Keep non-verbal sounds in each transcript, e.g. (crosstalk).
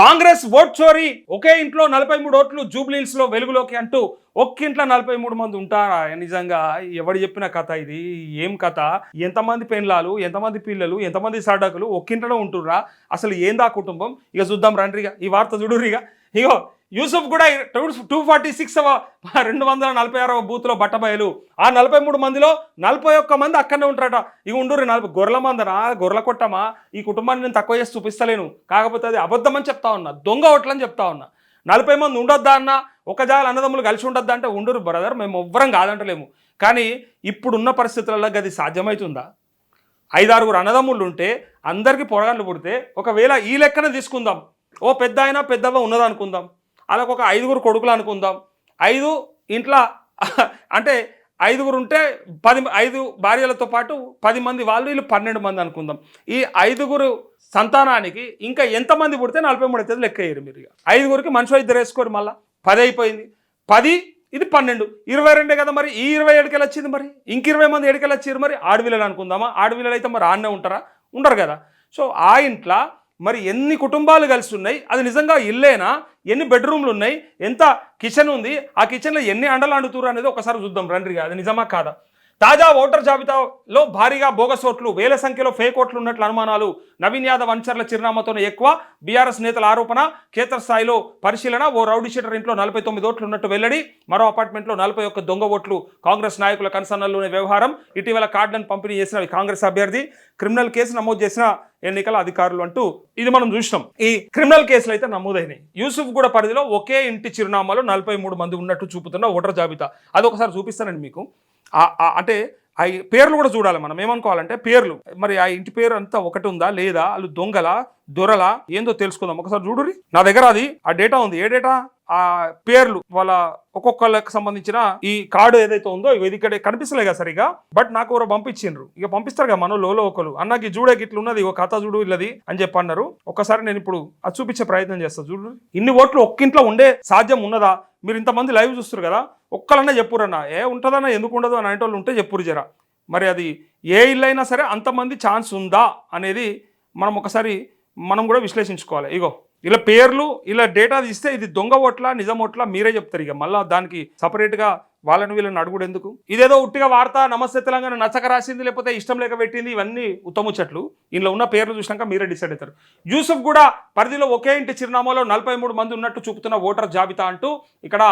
Congress vote చోరీ ఒకే ఇంట్లో నలభై మూడు ఓట్లు జూబ్లీహిల్స్లో వెలుగులోకి అంటూ ఒక్కింట్లో నలభై మూడు మంది ఉంటారా? నిజంగా ఎవడు చెప్పిన కథ ఇది? ఏం కథ? ఎంతమంది పెండ్లాలు ఎంతమంది పిల్లలు ఎంతమంది సడకులు ఒక్కింట్లోనే ఉంటుర్రా? అసలు ఏందా కుటుంబం? ఇక చూద్దాం రండ్రిగా. ఈ వార్త చూడురిగా ఇగో యూసుఫ్ కూడా టూ టూ ఫార్టీ సిక్స్ రెండు వందల నలభై ఆరవ బూత్లో బట్టబయలు. ఆ నలభై మూడు మందిలో నలభై ఒక్క మంది అక్కడనే ఉంటారట. ఈ ఉండూరు నలభై గొర్రెల మందనా? గొర్రెల కొట్టమా? ఈ కుటుంబాన్ని నేను తక్కువ చేసి చూపిస్తలేను. కాకపోతే అది అబద్ధం అని చెప్తా ఉన్నా. దొంగ ఓట్లని చెప్తా ఉన్నా. నలభై మంది ఉండొద్దా అన్న? ఒక జాల అన్నదమ్ములు కలిసి ఉండొద్దా అంటే ఉండరు బ్రదర్ మేము ఎవ్వరం కాదంటలేము. కానీ ఇప్పుడున్న పరిస్థితులలో అది సాధ్యమవుతుందా ఐదారుగురు అన్నదమ్ములు ఉంటే అందరికీ పొరగాళ్ళు పుడితే ఒకవేళ ఈ లెక్కన తీసుకుందాం. ఓ పెద్ద అయినా పెద్దవ ఉన్నదనుకుందాం. అలాగ ఒక ఐదుగురు కొడుకులు అనుకుందాం. ఐదు ఇంట్లో (laughs) అంటే ఐదుగురు ఉంటే పది ఐదు భార్యలతో పాటు పది మంది వాళ్ళు వీళ్ళు పన్నెండు మంది అనుకుందాం. ఈ ఐదుగురు సంతానానికి ఇంకా ఎంతమంది పుడితే నలభై మూడు అయితే లెక్క వేయరు మీరు ఐదుగురికి మనిషి ఇద్దరు వేసుకోరు మళ్ళీ. పది అయిపోయింది. పది ఇది పన్నెండు. ఇరవై రెండే కదా మరి. ఈ ఇరవై ఏడుకెళ్ళి వచ్చింది మరి? ఇంక ఇరవై మంది ఏడుకెళ్ళి వచ్చారు మరి? ఆడవిల్లలు అనుకుందామా? ఆడవిల్లలు అయితే మరి ఆడనే ఉంటారా? ఉండరు కదా. సో ఆ ఇంట్లో మరి ఎన్ని కుటుంబాలు కలిసి ఉన్నాయి అది నిజంగా ఇల్లేనా? ఎన్ని బెడ్రూమ్లు ఉన్నాయి ఎంత కిచెన్ ఉంది? ఆ కిచెన్లో ఎన్ని అండలు అండుతురు అనేది ఒకసారి చూద్దాం రండ్రిగా అది నిజమా కాదా? తాజా ఓటర్ జాబితాలో భారీగా బోగస్ ఓట్లు వేల సంఖ్యలో ఫేక్ ఓట్లు ఉన్నట్లు అనుమానాలు నవీన్ యాదవ్ అనుచరుల చిరునామాతోనే ఎక్కువ బీఆర్ఎస్ నేతల ఆరోపణ క్షేత్రస్థాయిలో పరిశీలన ఓ రౌడీ షీటర్ ఇంట్లో నలభై తొమ్మిది ఓట్లు ఉన్నట్టు వెల్లడి మరో అపార్ట్మెంట్లో నలభై ఒక్క దొంగ ఓట్లు కాంగ్రెస్ నాయకుల కన్సర్నల్లోనే వ్యవహారం ఇటీవల కార్డులను పంపిణీ చేసిన కాంగ్రెస్ అభ్యర్థి క్రిమినల్ కేసు నమోదు చేసిన ఎన్నికల అధికారులు అంటూ ఇది మనం చూసినాం. ఈ క్రిమినల్ కేసులు అయితే నమోదైనాయి. యూసుఫ్ గూడ పరిధిలో ఒకే ఇంటి చిరునామాలో నలభై మూడు మంది ఉన్నట్టు చూపుతున్న ఓటర్ జాబితా. అది ఒకసారి చూపిస్తానండి మీకు. అంటే ఆ పేర్లు కూడా చూడాలి మనం. ఏమనుకోవాలంటే పేర్లు. మరి ఆ ఇంటి పేరు అంతా ఒకటి ఉందా? లేదా? వాళ్ళు దొంగల? దొరల? ఏందో తెలుసుకుందాం. ఒకసారి చూడురి నా దగ్గర అది ఆ డేటా ఉంది. ఏ డేటా? ఆ పేర్లు వాళ్ళ ఒక్కొక్కళ్ళకి సంబంధించిన ఈ కార్డు ఏదైతే ఉందో ఇగో ఇది ఇక్కడ కనిపిస్తలే కదా సరిగా. బట్ నాకు ఎవరో పంపించిండ్రు. ఇక పంపిస్తారు కదా మనో లోలో ఒకరు. అన్నకి చూడే గిట్లు ఉన్నది ఒక కథ చూడు ఇల్లది అని చెప్పి అన్నారు. ఒకసారి నేను ఇప్పుడు అది చూపించే ప్రయత్నం చేస్తాను చూడు. ఇన్ని ఓట్లు ఒక్కింట్లో ఉండే సాధ్యం ఉన్నదా? మీరు ఇంతమంది లైవ్ చూస్తారు కదా ఒక్కలన్నా చెప్పురన్నా. ఏ ఉంటుందన్నా ఎందుకు ఉండదు అని అనేటోళ్ళు ఉంటే చెప్పురు జరా. మరి అది ఏ ఇల్లు అయినా సరే అంతమంది ఛాన్స్ ఉందా అనేది మనం ఒకసారి మనం కూడా విశ్లేషించుకోవాలి. ఇగో. ఇలా పేర్లు ఇలా డేటా ఇస్తే ఇది దొంగ ఓట్లా నిజం ఓట్లా మీరే చెప్తారు ఇక. మళ్ళీ దానికి సపరేట్గా వాళ్ళను వీళ్ళని అడుగుడు ఎందుకు? ఇదేదో ఉట్టిగా వార్త నమస్తే తెలంగాణ నచ్చక రాసింది లేకపోతే ఇష్టం లేక పెట్టింది ఇవన్నీ ఉత్తముచ్చట్లు ఇందులో ఉన్న పేర్లు చూసినాక మీరే డిసైడ్ అవుతారు. యూసుఫ్ కూడా పరిధిలో ఒకే ఇంటి చిరునామాలో నలభై మూడు మంది ఉన్నట్టు చూపుతున్న ఓటర్ జాబితా అంటూ ఇక్కడ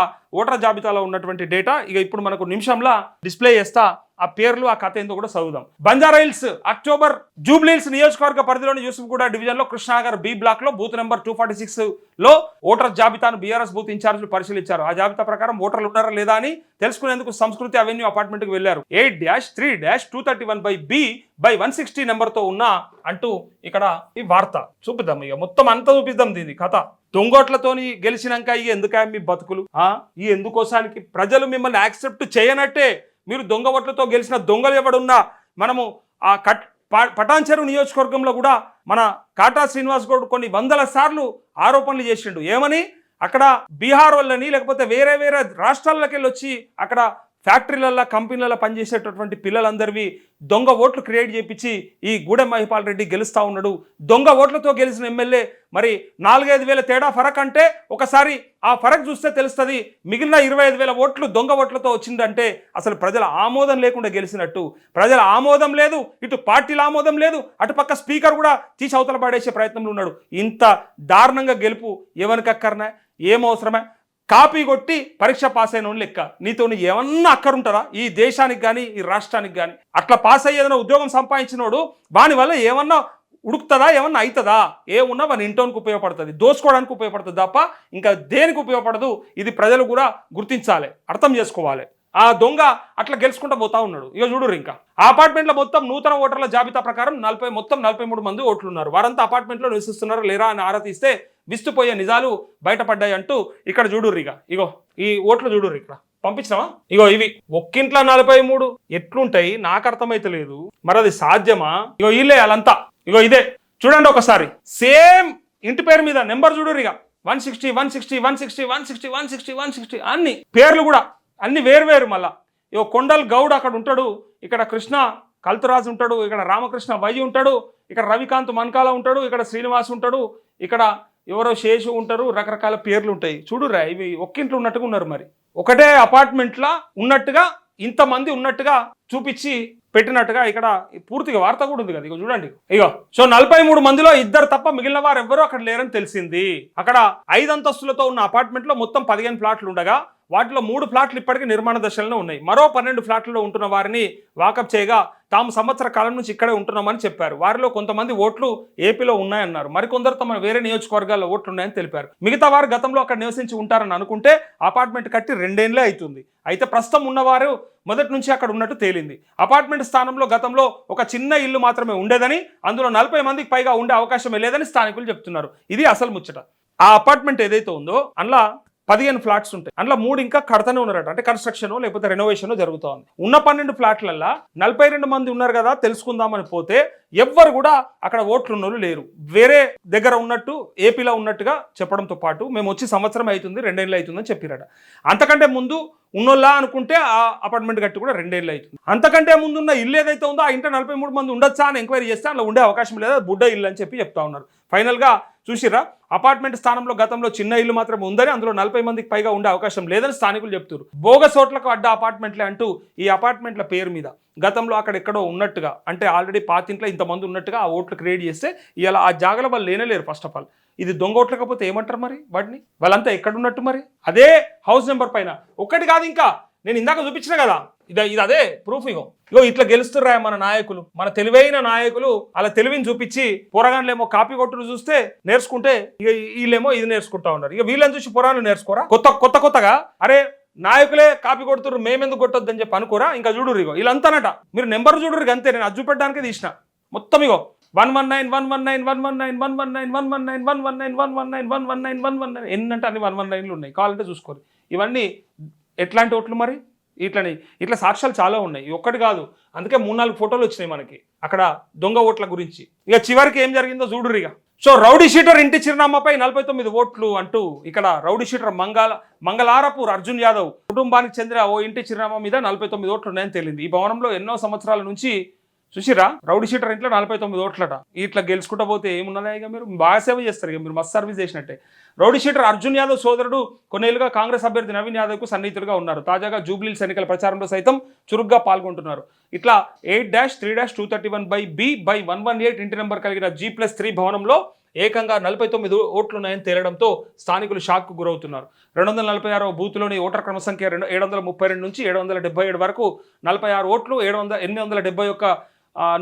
ఓటర్ జాబితాలో ఉన్నటువంటి డేటా ఇక ఇప్పుడు మనకు నిమిషంలో డిస్ప్లే చేస్తా ఆ పేర్లు ఆ కథ ఏందో కూడా చదువుదాం. బంజారా హిల్స్ అక్టోబర్ జూబ్లీహిల్స్ నియోజకవర్గ పరిధిలోని యూసుఫ్గూడ డివిజన్లో కృష్ణాగర్ బి బ్లాక్లో బూత్ నెంబర్ టూ ఫార్టీ సిక్స్లో ఓటర్ జాబితాను బీఆర్ఎస్ బూత్ ఇన్ఛార్జీలు పరిశీలించారు. ఆ జాబితా ప్రకారం ఓటర్లు ఉన్నారా లేదా అని తెలుసుకునేందుకు సంస్కృతి అవెన్యూ అపార్ట్మెంట్కి వెళ్ళారు. Eight dash three dash two thirty one by B by one sixty నెంబర్తో ఉన్న అంటూ ఇక్కడ ఈ వార్త చూపిద్దాం ఇక. మొత్తం అంతా చూపిద్దాం దీని కథ. దొంగోట్లతోని గెలిచినాక ఇక ఎందుకా మీ బతుకులు? ఆ? ఈ ఎందుకోసానికి ప్రజలు మిమ్మల్ని యాక్సెప్ట్ చేయనట్టే మీరు దొంగ ఓట్లతో గెలిచిన దొంగలు ఎవడున్నా మనము ఆ కట్ ప- పటాన్చెరు నియోజకవర్గంలో కూడా మన కాటా శ్రీనివాస్ గౌడ్ కొన్ని వందల సార్లు ఆరోపణలు చేసిండు. ఏమని? అక్కడ బీహార్ వాళ్ళని లేకపోతే వేరే వేరే రాష్ట్రాల్లోకి వెళ్ళి వచ్చి అక్కడ ఫ్యాక్టరీలలో కంపెనీలలో పనిచేసేటటువంటి పిల్లలందరివి దొంగ ఓట్లు క్రియేట్ చేపించి ఈ గూడెం మహిపాల్ రెడ్డి గెలుస్తూ ఉన్నాడు. దొంగ ఓట్లతో గెలిచిన ఎమ్మెల్యే మరి నాలుగైదు వేల తేడా ఫరక్ అంటే ఒకసారి ఆ ఫరక్ చూస్తే తెలుస్తుంది. మిగిలిన ఇరవై ఐదు వేల ఓట్లు దొంగ ఓట్లతో వచ్చిందంటే అసలు ప్రజల ఆమోదం లేకుండా గెలిచినట్టు. ప్రజల ఆమోదం లేదు ఇటు పార్టీల ఆమోదం లేదు అటు పక్క స్పీకర్ కూడా తీసి అవతల పడేసే ప్రయత్నంలో ఉన్నాడు. ఇంత దారుణంగా గెలుపు ఎవరికక్కర్నా? ఏం అవసరమే? కాపీ కొట్టి పరీక్ష పాస్ అయిన లెక్క. నీతో ఏమన్నా అక్కరుంటారా ఈ దేశానికి కానీ ఈ రాష్ట్రానికి కానీ అట్లా పాస్ అయ్యేదైనా ఉద్యోగం సంపాదించినోడు దాని వల్ల ఏమన్నా ఉడుకుతుందా ఏమన్నా అవుతుందా ఏమున్నా మన ఇంటోనికి ఉపయోగపడుతుంది. దోసుకోవడానికి ఉపయోగపడుతుంది తప్ప ఇంకా దేనికి ఉపయోగపడదు? ఇది ప్రజలు కూడా గుర్తించాలి అర్థం చేసుకోవాలి. ఆ దొంగ అట్లా గెలుచుకుంటూ పోతా ఉన్నాడు. ఇక చూడరు ఇంకా అపార్ట్మెంట్లో మొత్తం నూతన ఓటర్ల జాబితా ప్రకారం నలభై మొత్తం నలభై మూడు మంది ఓట్లు ఉన్నారు వారంతా అపార్ట్మెంట్లో నివసిస్తున్నారా లేరా అని ఆరా తీస్తే విస్తుపోయే నిజాలు బయటపడ్డాయి అంటూ ఇక్కడ చూడుర్రి ఇగో ఈ ఓట్లు చూడుర్రి ఇక్కడ. పంపించినావా? ఇగో ఇవి. ఒక్కింట్లో నలభై మూడు. ఎట్లుంటాయి? నాకు అర్థమైతలేదు. మరి అది సాధ్యమా? ఇగో వీళ్ళే వాళ్ళంతా. ఇగో ఇదే. చూడండి ఒకసారి. సేమ్ ఇంటి పేరు మీద నెంబర్ చూడుర్రి one sixty one sixty one sixty one sixty one sixty one sixty అన్ని పేర్లు కూడా. అన్ని వేరు వేరు మళ్ళా. ఇగో కొండల్ గౌడ్ అక్కడ ఉంటాడు. ఇక్కడ కృష్ణ కల్తరాజు ఉంటాడు. ఇక్కడ రామకృష్ణ వై ఉంటాడు. ఇక్కడ రవికాంత్ మన్కాల ఉంటాడు. ఇక్కడ శ్రీనివాస్ ఉంటాడు. ఇక్కడ ఎవరో శేషు ఉంటారు రకరకాల పేర్లు ఉంటాయి. చూడురా ఇవి ఒక్కింట్లో ఉన్నట్టుగా ఉన్నారు మరి. ఒకటే అపార్ట్మెంట్లా ఉన్నట్టుగా ఇంతమంది ఉన్నట్టుగా చూపించి పెట్టినట్టుగా ఇక్కడ పూర్తిగా వార్త కూడా ఉంది కదా. ఇక చూడండి. ఇగో సో నలభై మూడు మందిలో ఇద్దరు తప్ప మిగిలిన వారు ఎవ్వరూ అక్కడ లేరని తెలిసింది. అక్కడ ఐదు అంతస్తులతో ఉన్న అపార్ట్మెంట్లో మొత్తం పదిహేను ఫ్లాట్లు ఉండగా వాటిలో మూడు ఫ్లాట్లు ఇప్పటికీ నిర్మాణ దశలో ఉన్నాయి. మరో పన్నెండు ఫ్లాట్లలో ఉంటున్న వారిని వాకప్ చేయగా తాము సంవత్సర కాలం నుంచి ఇక్కడే ఉంటున్నామని చెప్పారు. వారిలో కొంతమంది ఓట్లు ఏపీలో ఉన్నాయన్నారు. మరికొందరు తమ వేరే నియోజకవర్గాల్లో ఓట్లు ఉన్నాయని తెలిపారు. మిగతా వారు గతంలో అక్కడ నివసించి ఉంటారని అనుకుంటే అపార్ట్మెంట్ కట్టి రెండేళ్ళే అవుతుంది అయితే ప్రస్తుతం ఉన్నవారు మొదటి నుంచి అక్కడ ఉన్నట్టు తేలింది. అపార్ట్మెంట్ స్థానంలో గతంలో ఒక చిన్న ఇల్లు మాత్రమే ఉండేదని అందులో నలభై మందికి పైగా ఉండే అవకాశమే లేదని స్థానికులు చెప్తున్నారు. ఇది అసలు ముచ్చట. ఆ అపార్ట్మెంట్ ఏదైతే ఉందో అందులో పదిహేను ఫ్లాట్స్ ఉంటాయి. అందులో మూడు ఇంకా కడతనే ఉన్నారట. అంటే కన్స్ట్రక్షన్ లేకపోతే రెనోవేషన్ జరుగుతోంది. ఉన్న పన్నెండు ఫ్లాట్లల్లో నలభై రెండు మంది ఉన్నారు కదా తెలుసుకుందామని పోతే ఎవ్వరు కూడా అక్కడ ఓట్లు ఉన్నోళ్ళు లేరు. వేరే దగ్గర ఉన్నట్టు ఏపీలో ఉన్నట్టుగా చెప్పడంతో పాటు మేము వచ్చి సంవత్సరం అవుతుంది రెండేళ్ళు అవుతుందని చెప్పిరట. అంతకంటే ముందు ఉన్నోళ్ళా అనుకుంటే ఆ అపార్ట్మెంట్ కట్టి కూడా రెండేళ్ళు అవుతుంది అంతకంటే ముందు ఉన్న ఇల్లు ఏదైతే ఉందో ఆ ఇంట నలభై మూడు మంది ఉండొచ్చా అని ఎంక్వైరీ చేస్తే అందులో ఉండే అవకాశం లేదా బుడ్డ ఇల్లు అని చెప్పి చెప్తా ఉన్నారు. ఫైనల్గా చూసిరా అపార్ట్మెంట్ స్థానంలో గతంలో చిన్న ఇల్లు మాత్రం ఉందని అందులో నలభై మందికి పైగా ఉండే అవకాశం లేదని స్థానికులు చెప్తున్నారు బోగసోట్లకు అడ్డ అపార్ట్మెంట్లే అంటూ ఈ అపార్ట్మెంట్ల పేరు మీద. గతంలో అక్కడ ఎక్కడో ఉన్నట్టుగా అంటే ఆల్రెడీ పాతింట్లో ఇంతమంది ఉన్నట్టుగా ఆ ఓట్లు క్రియేట్ చేస్తే ఇలా ఆ జాగల వాళ్ళు లేనలేరు ఫస్ట్ ఆఫ్ ఆల్ ఇది దొంగ ఓట్లు కాకపోతే ఏమంటారు మరి వాటిని? వాళ్ళంతా ఎక్కడున్నట్టు మరి? అదే హౌస్ నెంబర్ పైన. ఒక్కటి కాదు ఇంకా. నేను ఇందాక చూపించిన కదా ఇది ఇది అదే ప్రూఫ్ ఇగో ఇగో ఇట్లా గెలుస్తుర్రా మన నాయకులు మన తెలివైన నాయకులు అలా తెలివిని చూపించి పోరగాన్లేమో కాపీ కొట్టుడు చూస్తే నేర్చుకుంటే ఇక వీళ్ళేమో ఇది నేర్చుకుంటా ఉన్నారు ఇక వీళ్ళని చూసి పురాణాలు నేర్చుకోరా కొత్త కొత్త కొత్తగా అరే నాయకులే కాపీ కొడుతురు మేమెందుకు కొట్టొద్దని చెప్పి అనుకోరా ఇంకా చూడురు ఇగో వీళ్ళంతానట మీరు నెంబర్ చూడురు అంతే నేను అది చూపెట్టడానికి తీసిన మొత్తం ఇగో one one nine one one nine one one nine one one nine one one nine one one nine one one nine one one nine one one nine ఎన్నంటే అన్ని వన్ వన్ నైన్లు ఉన్నాయి కావాలంటే చూసుకోరు ఇవన్నీ ఎట్లాంటి ఓట్లు మరి? ఇట్లని ఇట్లా సాక్ష్యాలు చాలా ఉన్నాయి. ఒక్కటి కాదు. అందుకే మూడు నాలుగు ఫోటోలు వచ్చినాయి మనకి. అక్కడ దొంగ ఓట్ల గురించి. ఇక చివరికి ఏం జరిగిందో చూడురు ఇక. సో రౌడీ షీటర్ ఇంటి చిరునామాపై నలభై తొమ్మిది ఓట్లు అంటూ ఇక్కడ రౌడీ షీటర్ మంగళ మంగళారపూర్ అర్జున్ యాదవ్ కుటుంబానికి చెందిన ఓ ఇంటి చిరునామా మీద నలభై తొమ్మిది ఓట్లు ఉన్నాయని తేలింది. ఈ భవనంలో ఎన్నో సంవత్సరాల నుంచి చూసిరా రౌడీ షీటర్ ఇంట్లో నలభై తొమ్మిది ఓట్లట. ఇట్లా గెలుచుకుంటా పోతే ఏమున్నదా ఇక మీరు? బాగా సేవ చేస్తారు ఇక మీరు మస్తు సర్వీస్ చేసినట్టే. రౌడీ షీటర్ అర్జున్ యాదవ్ సోదరుడు కొన్నేళ్ళుగా కాంగ్రెస్ అభ్యర్థి నవీన్ యాదవ్కు సన్నిహితులుగా ఉన్నారు. తాజాగా జూబ్లీల్స్ ఎన్నికల ప్రచారంలో సైతం చురుగ్గా పాల్గొంటున్నారు. ఇట్లా eight dash three dash two thirty one by B by one one eight ఇంటి నెంబర్ కలిగిన జీ ప్లస్ త్రీ భవనంలో ఏకంగా నలభై తొమ్మిది ఓట్లున్నాయని తేలడంతో స్థానికులు షాక్కు గురవుతున్నారు. రెండు వందల నలభై ఆరో బూత్లోని ఓటర్ క్రమ సంఖ్య రెండు ఏడు వందల ముప్పై రెండు నుంచి ఏడు వందల డెబ్బై ఏడు వరకు నలభై ఆరు ఓట్లు ఏడు వందల ఎనిమిది వందల డెబ్బై ఒక్క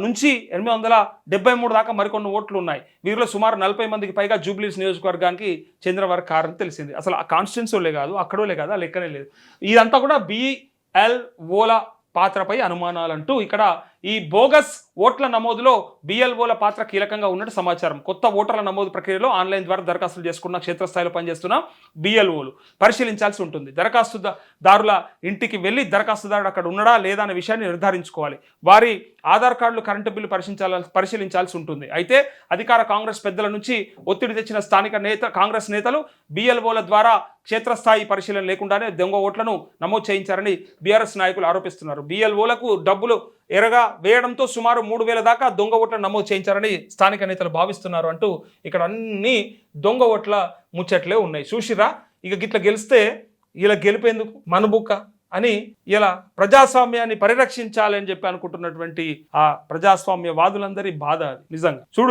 నుంచి ఎనిమిది వందల డెబ్బై మూడు దాకా మరికొన్ని ఓట్లు ఉన్నాయి. వీరిలో సుమారు నలభై మందికి పైగా జూబ్లీస్ నియోజకవర్గానికి చెందిన వారి కారణం తెలిసింది. అసలు ఆ కాన్స్టిట్యున్సీలే కాదు అక్కడోలే కాదు ఆ లెక్కనే లేదు. ఇదంతా కూడా బిఎల్ ఓలా పాత్రపై అనుమానాలంటూ ఇక్కడ ఈ బోగస్ ఓట్ల నమోదులో బిఎల్ఓల పాత్ర కీలకంగా ఉన్నట్టు సమాచారం. కొత్త ఓటర్ల నమోదు ప్రక్రియలో ఆన్లైన్ ద్వారా దరఖాస్తులు చేసుకున్న క్షేత్రస్థాయిలో పనిచేస్తున్న బిఎల్ఓలు పరిశీలించాల్సి ఉంటుంది. దరఖాస్తుదారుల ఇంటికి వెళ్ళి దరఖాస్తుదారుడు అక్కడ ఉన్నాడా లేదా అనే విషయాన్ని నిర్ధారించుకోవాలి. వారి ఆధార్ కార్డులు కరెంటు బిల్లు పరిశీలించాల పరిశీలించాల్సి ఉంటుంది. అయితే అధికార కాంగ్రెస్ పెద్దల నుంచి ఒత్తిడి తెచ్చిన స్థానిక నేత కాంగ్రెస్ నేతలు బిఎల్ఓల ద్వారా క్షేత్రస్థాయి పరిశీలన లేకుండానే దొంగ ఓట్లను నమోదు చేయించారని బీఆర్ఎస్ నాయకులు ఆరోపిస్తున్నారు. బిఎల్ఓలకు డబ్బులు ఎరగా వేయడంతో సుమారు మూడు వేల దాకా దొంగ ఓట్లను నమోదు చేయించారని స్థానిక నేతలు భావిస్తున్నారు అంటూ ఇక్కడ అన్ని దొంగ ఓట్ల ముచ్చట్లే ఉన్నాయి. చూసిరా ఇక గిట్ల గెలిస్తే ఇలా గెలిపేందుకు మనబుక్క అని ఇలా ప్రజాస్వామ్యాన్ని పరిరక్షించాలని చెప్పి అనుకుంటున్నటువంటి ఆ ప్రజాస్వామ్య వాదులందరి బాధ నిజంగా. చూడు